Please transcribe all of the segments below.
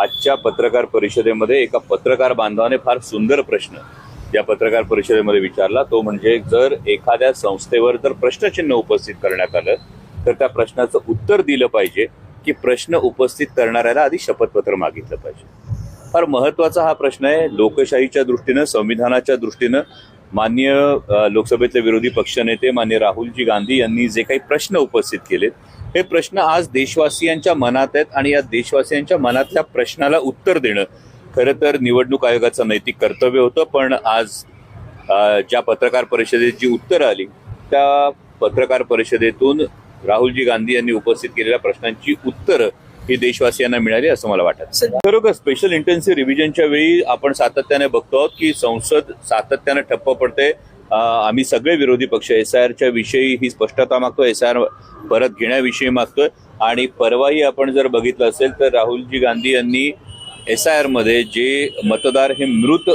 आजच्या पत्रकार परिषदेमध्ये एका पत्रकार बांधवाने फार सुंदर प्रश्न या पत्रकार परिषदेमध्ये विचारला. तो म्हणजे जर एखाद्या संस्थेवर जर प्रश्नचिन्ह उपस्थित करण्यात आलं तर त्या प्रश्नाचं उत्तर दिलं पाहिजे की प्रश्न उपस्थित करणाऱ्याला आधी शपथपत्र मागितलं पाहिजे. फार महत्त्वाचा हा प्रश्न आहे. लोकशाहीच्या दृष्टीनं संविधानाच्या दृष्टीनं मान्य लोकसभेतले विरोधी पक्षनेते मान्य राहुलजी गांधी यांनी जे काही प्रश्न उपस्थित केलेत हे प्रश्न आज देशवासियांच्या मनात आहेत आणि या देशवासियांच्या मनातल्या प्रश्नाला उत्तर देणं खरं तर निवडणूक आयोगाचं नैतिक कर्तव्य होतं. पण आज ज्या पत्रकार परिषदेत जी उत्तरं आली त्या पत्रकार परिषदेतून राहुलजी गांधी यांनी उपस्थित केलेल्या प्रश्नांची उत्तरं ही देशवासियांना मिळाली असं मला वाटतं. खरोखर स्पेशल इंटेन्सिव्ह रिव्हिजनच्या वेळी आपण सातत्याने बघतो आहोत की संसद सातत्याने ठप्प पडते. आम्ही सगळे विरोधी पक्ष एस आय आरच्या विषयी ही स्पष्टता मागतो एस आय आर परत घेण्याविषयी मागतोय. आणि परवाही आपण जर बघितलं असेल तर राहुलजी गांधी यांनी एस आय आरमध्ये जे मतदार हे मृत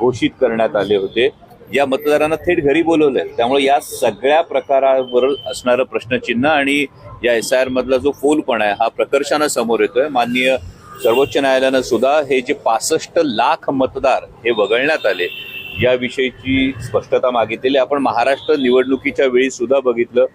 घोषित करण्यात आले होते या मतदारांना थेट घरी बोलवलंय. त्यामुळे या सगळ्या प्रकारावर असणारं प्रश्नचिन्ह आणि या एस आय आर मधला जो फोलपणा आहे हा प्रकर्षानं समोर येतोय. माननीय सर्वोच्च न्यायालयानं सुद्धा हे जे पासष्ट लाख मतदार हे वगळण्यात आले याविषयीची स्पष्टता मागितलेली आपण महाराष्ट्र निवडणुकीच्या वेळी सुद्धा बघितलं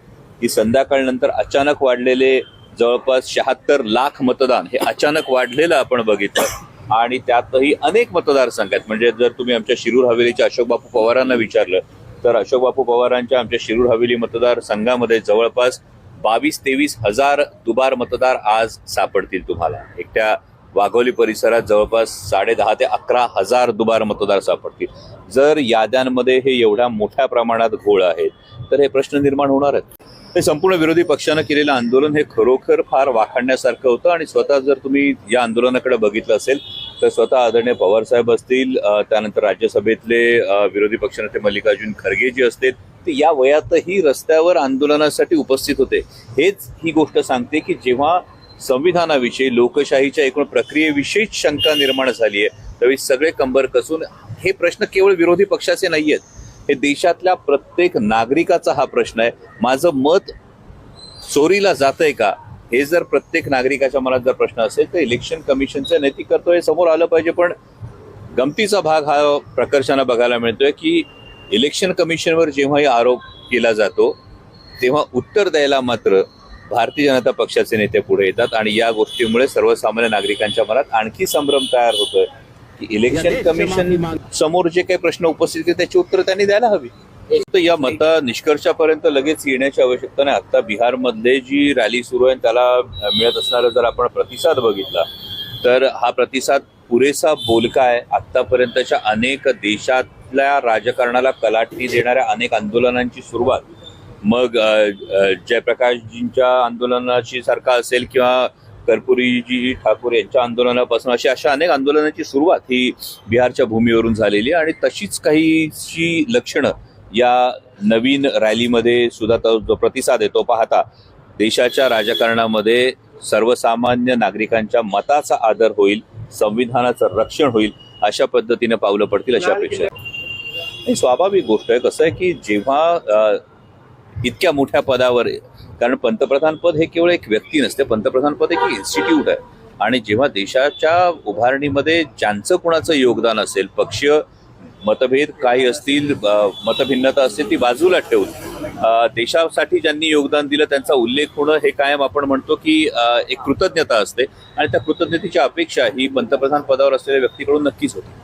की संध्याकाळनंतर अचानक वाढलेले जवळपास शहात्तर लाख मतदान हे अचानक वाढलेलं आपण बघितलं. आणि त्यातही अनेक मतदारसंघ आहेत. म्हणजे जर तुम्ही आमच्या शिरूर हवेलीच्या अशोक बापू पवारांना विचारलं तर अशोक बापू पवारांच्या आमच्या शिरूर हवेली मतदारसंघामध्ये जवळपास बावीस तेवीस हजार दुबार मतदार आज सापडतील तुम्हाला. एकट्या वाघोली परिसरात जवळपास साडे दहा ते अकरा हजार दुबार मतदार सापडतील. जर याद्यांमध्ये हे एवढ्या मोठ्या प्रमाणात घोळ आहेत तर हे प्रश्न निर्माण होणार आहेत. हे संपूर्ण विरोधी पक्षानं केलेलं आंदोलन हे खरोखर फार वाखाणण्यासारखं होतं आणि स्वतः जर तुम्ही या आंदोलनाकडे बघितलं असेल तर स्वतः आदरणीय पवारसाहेब असतील त्यानंतर राज्यसभेतले विरोधी पक्षनेते मल्लिकार्जुन खरगे जे असतील ते या वयातही रस्त्यावर आंदोलनासाठी उपस्थित होते. हेच ही गोष्ट सांगते की जेव्हा संविधानाविषयी लोकशाहीच्या एकूण प्रक्रियेविषयीच शंका निर्माण झाली आहे त्यावेळी सगळे कंबर कसून हे प्रश्न केवळ विरोधी पक्षाचे नाही आहेत हे देशातल्या प्रत्येक नागरिकाचा हा प्रश्न आहे. माझं मत चोरीला जातंय का? हे जर प्रत्येक नागरिकाच्या मनात जर प्रश्न असेल तर इलेक्शन कमिशनचं नैतिक कर्तव्य समोर आलं पाहिजे. पण गमतीचा भाग हा प्रकर्षानं बघायला मिळतोय की इलेक्शन कमिशनवर जेव्हाही आरोप केला जातो तेव्हा उत्तर द्यायला मात्र भारतीय जनता पक्षाचे नेते पुढे येतात. आणि या गोष्टीमुळे सर्वसामान्य नागरिकांच्या मनात आणखी संभ्रम तयार होतोय. की इलेक्शन कमिशन समोर जे काही प्रश्न उपस्थित आहेत त्याची उत्तर त्यांनी द्यायला हवी. तर या मता निष्कर्षापर्यंत लगेच येण्याची आवश्यकता नाही. आता बिहारमध्ये जी रॅली सुरू आहे त्याला मिळत असणारा जर आपण प्रतिसाद बघितला तर हा प्रतिसाद पुरेसा बोलका आहे. आतापर्यंतच्या अनेक देशातल्या राजकारणाला कलाटणी देणाऱ्या अनेक आंदोलनांची सुरुवात मग जयप्रकाशजींच्या आंदोलनाची सारखा असेल किंवा कर्पुरीजी ठाकूर यांच्या आंदोलनापासून अशी अशा अनेक आंदोलनाची सुरुवात ही बिहारच्या भूमीवरून झालेली आहे. आणि तशीच काहीशी लक्षणं या नवीन रॅलीमध्ये सुद्धा तो जो प्रतिसाद आहे तो पाहता देशाच्या राजकारणामध्ये सर्वसामान्य नागरिकांच्या मताचा आदर होईल संविधानाचं रक्षण होईल अशा पद्धतीने पावलं पडतील अशी अपेक्षा आहे. स्वाभाविक गोष्ट आहे कसं आहे की जेव्हा इतक्या मोठ्या पदावर कारण पंतप्रधान पद हे केवळ एक व्यक्ती नसते पंतप्रधान पद एक इन्स्टिट्यूट आहे. आणि जेव्हा देशाच्या उभारणीमध्ये ज्यांचं कुणाचं योगदान असेल पक्षीय मतभेद काही असतील मतभिन्नता असतील ती बाजूला ठेवून देशासाठी ज्यांनी योगदान दिलं त्यांचा उल्लेख होणं हे कायम आपण म्हणतो की एक कृतज्ञता असते. आणि त्या कृतज्ञतेची अपेक्षा ही पंतप्रधान पदावर असलेल्या व्यक्तीकडून नक्कीच होते.